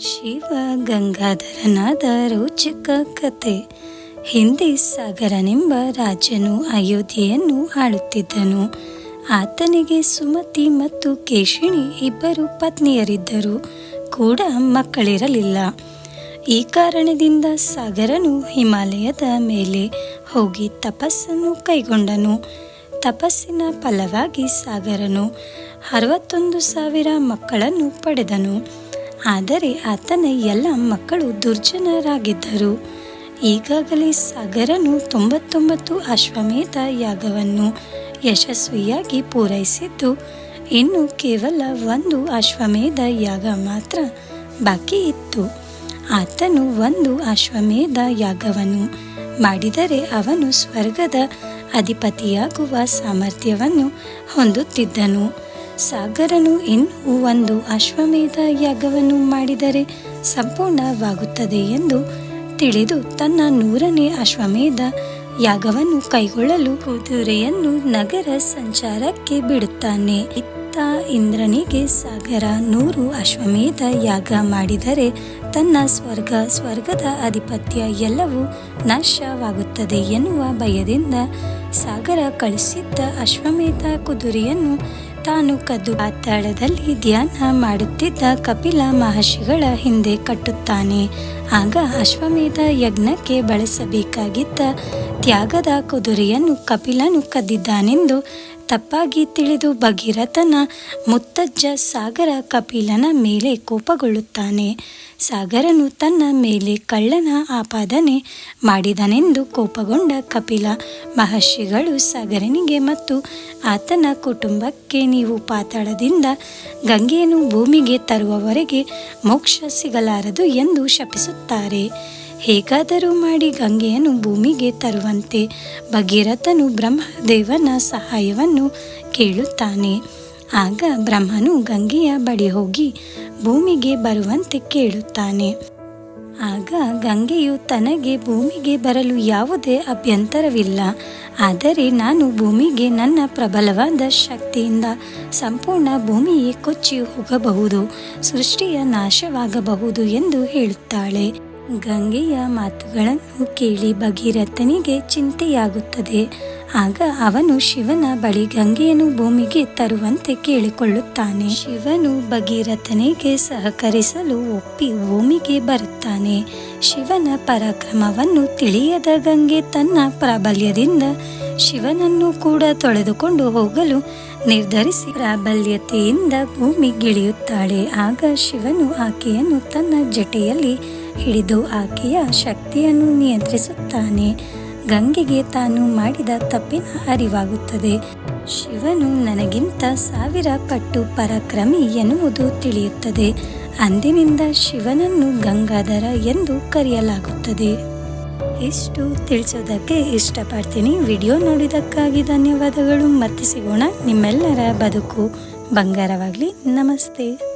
ಶಿವ ಗಂಗಾಧರನಾದ ರೋಚಕ ಕತೆ. ಹಿಂದೆ ಸಾಗರನೆಂಬ ರಾಜನು ಅಯೋಧ್ಯೆಯನ್ನು ಆಳುತ್ತಿದ್ದನು. ಆತನಿಗೆ ಸುಮತಿ ಮತ್ತು ಕೇಶಿಣಿ ಇಬ್ಬರು ಪತ್ನಿಯರಿದ್ದರು. ಕೂಡ ಮಕ್ಕಳಿರಲಿಲ್ಲ. ಈ ಕಾರಣದಿಂದ ಸಾಗರನು ಹಿಮಾಲಯದ ಮೇಲೆ ಹೋಗಿ ತಪಸ್ಸನ್ನು ಕೈಗೊಂಡನು. ತಪಸ್ಸಿನ ಫಲವಾಗಿ ಸಾಗರನು ಅರವತ್ತೊಂದು ಸಾವಿರ ಮಕ್ಕಳನ್ನು ಪಡೆದನು. ಆದರೆ ಆತನ ಎಲ್ಲ ಮಕ್ಕಳು ದುರ್ಜನರಾಗಿದ್ದರು. ಈಗಾಗಲೇ ಸಾಗರನು ತೊಂಬತ್ತೊಂಬತ್ತು ಅಶ್ವಮೇಧ ಯಾಗವನ್ನು ಯಶಸ್ವಿಯಾಗಿ ಪೂರೈಸಿದ್ದು, ಇನ್ನು ಕೇವಲ ಒಂದು ಅಶ್ವಮೇಧ ಯಾಗ ಮಾತ್ರ ಬಾಕಿ ಇತ್ತು. ಆತನು ಒಂದು ಅಶ್ವಮೇಧ ಯಾಗವನ್ನು ಮಾಡಿದರೆ ಅವನು ಸ್ವರ್ಗದ ಅಧಿಪತಿಯಾಗುವ ಸಾಮರ್ಥ್ಯವನ್ನು ಹೊಂದುತ್ತಿದ್ದನು. ಸಾಗರನು ಇನ್ನೂ ಒಂದು ಅಶ್ವಮೇಧ ಯಾಗವನ್ನು ಮಾಡಿದರೆ ಸಂಪೂರ್ಣವಾಗುತ್ತದೆ ಎಂದು ತಿಳಿದು ತನ್ನ ನೂರನೇ ಅಶ್ವಮೇಧ ಯಾಗವನ್ನು ಕೈಗೊಳ್ಳಲು ಕುದುರೆಯನ್ನು ನಗರ ಸಂಚಾರಕ್ಕೆ ಬಿಡುತ್ತಾನೆ. ಇತ್ತ ಇಂದ್ರನಿಗೆ ಸಾಗರ ನೂರು ಅಶ್ವಮೇಧ ಯಾಗ ಮಾಡಿದರೆ ತನ್ನ ಸ್ವರ್ಗ, ಸ್ವರ್ಗದ ಆಧಿಪತ್ಯ ಎಲ್ಲವೂ ನಾಶವಾಗುತ್ತದೆ ಎನ್ನುವ ಭಯದಿಂದ ಸಾಗರ ಕಳಿಸಿದ್ದ ಅಶ್ವಮೇಧ ಕುದುರೆಯನ್ನು ತಾನು ಕದ್ದು ಪಾತಾಳದಲ್ಲಿ ಧ್ಯಾನ ಮಾಡುತ್ತಿದ್ದ ಕಪಿಲ ಮಹರ್ಷಿಗಳ ಹಿಂದೆ ಕಟ್ಟುತ್ತಾನೆ. ಆಗ ಅಶ್ವಮೇಧ ಯಜ್ಞಕ್ಕೆ ಬಳಸಬೇಕಾಗಿದ್ದ ತ್ಯಾಗದ ಕುದುರೆಯನ್ನು ಕಪಿಲನು ಕದ್ದಿದ್ದಾನೆಂದು ತಪ್ಪಾಗಿ ತಿಳಿದು ಭಗೀರಥನ ಮುತ್ತಜ್ಜ ಸಾಗರ ಕಪಿಲನ ಮೇಲೆ ಕೋಪಗೊಳ್ಳುತ್ತಾನೆ. ಸಾಗರನು ತನ್ನ ಮೇಲೆ ಕಳ್ಳನ ಆಪಾದನೆ ಮಾಡಿದನೆಂದು ಕೋಪಗೊಂಡ ಕಪಿಲ, ಮಹರ್ಷಿಗಳು ಸಾಗರನಿಗೆ ಮತ್ತು ಆತನ ಕುಟುಂಬಕ್ಕೆ ನೀವು ಪಾತಾಳದಿಂದ ಗಂಗೆಯನ್ನು ಭೂಮಿಗೆ ತರುವವರೆಗೆ ಮೋಕ್ಷ ಸಿಗಲಾರದು ಎಂದು ಶಪಿಸುತ್ತಾರೆ. ಹೇಗಾದರೂ ಮಾಡಿ ಗಂಗೆಯನ್ನು ಭೂಮಿಗೆ ತರುವಂತೆ ಭಗೀರಥನು ಬ್ರಹ್ಮದೇವನ ಸಹಾಯವನ್ನು ಕೇಳುತ್ತಾನೆ. ಆಗ ಬ್ರಹ್ಮನು ಗಂಗೆಯ ಬಳಿ ಹೋಗಿ ಭೂಮಿಗೆ ಬರುವಂತೆ ಕೇಳುತ್ತಾನೆ. ಆಗ ಗಂಗೆಯು ತನಗೆ ಭೂಮಿಗೆ ಬರಲು ಯಾವುದೇ ಅಭ್ಯಂತರವಿಲ್ಲ. ಆದರೆ ನಾನು ಭೂಮಿಗೆ ನನ್ನ ಪ್ರಬಲವಾದ ಶಕ್ತಿಯಿಂದ ಸಂಪೂರ್ಣ ಭೂಮಿಯೇ ಕೊಚ್ಚಿ ಹೋಗಬಹುದು, ಸೃಷ್ಟಿಯ ನಾಶವಾಗಬಹುದು ಎಂದು ಹೇಳುತ್ತಾಳೆ. ಗಂಗೆಯ ಮಾತುಗಳನ್ನು ಕೇಳಿ ಭಗೀರಥನಿಗೆ ಚಿಂತೆಯಾಗುತ್ತದೆ. ಆಗ ಅವನು ಶಿವನ ಬಳಿ ಗಂಗೆಯನ್ನು ಭೂಮಿಗೆ ತರುವಂತೆ ಕೇಳಿಕೊಳ್ಳುತ್ತಾನೆ. ಶಿವನು ಭಗೀರಥನಿಗೆ ಸಹಕರಿಸಲು ಒಪ್ಪಿ ಭೂಮಿಗೆ ಬರುತ್ತಾನೆ. ಶಿವನ ಪರಾಕ್ರಮವನ್ನು ತಿಳಿಯದ ಗಂಗೆ ತನ್ನ ಪ್ರಾಬಲ್ಯದಿಂದ ಶಿವನನ್ನು ಕೂಡ ತೊಳೆದುಕೊಂಡು ಹೋಗಲು ನಿರ್ಧರಿಸಿ ಪ್ರಾಬಲ್ಯತೆಯಿಂದ ಭೂಮಿಗಿಳಿಯುತ್ತಾಳೆ ಆಗ ಶಿವನು ಆಕೆಯನ್ನು ತನ್ನ ಜಟೆಯಲ್ಲಿ ಹಿಡಿದು ಆಕೆಯ ಶಕ್ತಿಯನ್ನು ನಿಯಂತ್ರಿಸುತ್ತಾನೆ. ಗಂಗೆಗೆ ತಾನು ಮಾಡಿದ ತಪ್ಪಿನ ಅರಿವಾಗುತ್ತದೆ. ಶಿವನು ನನಗಿಂತ ಸಾವಿರ ಪಟ್ಟು ಪರಾಕ್ರಮಿ ಎನ್ನುವುದು ತಿಳಿಯುತ್ತದೆ. ಅಂದಿನಿಂದ ಶಿವನನ್ನು ಗಂಗಾಧರ ಎಂದು ಕರೆಯಲಾಗುತ್ತದೆ. ಇಷ್ಟು ತಿಳಿಸೋದಕ್ಕೆ ಇಷ್ಟಪಡ್ತೀನಿ. ವಿಡಿಯೋ ನೋಡಿದ್ದಕ್ಕಾಗಿ ಧನ್ಯವಾದಗಳು. ಮತ್ತೆ ಸಿಗೋಣ ನಿಮ್ಮೆಲ್ಲರ ಬದುಕು ಬಂಗಾರವಾಗಲಿ. ನಮಸ್ತೆ.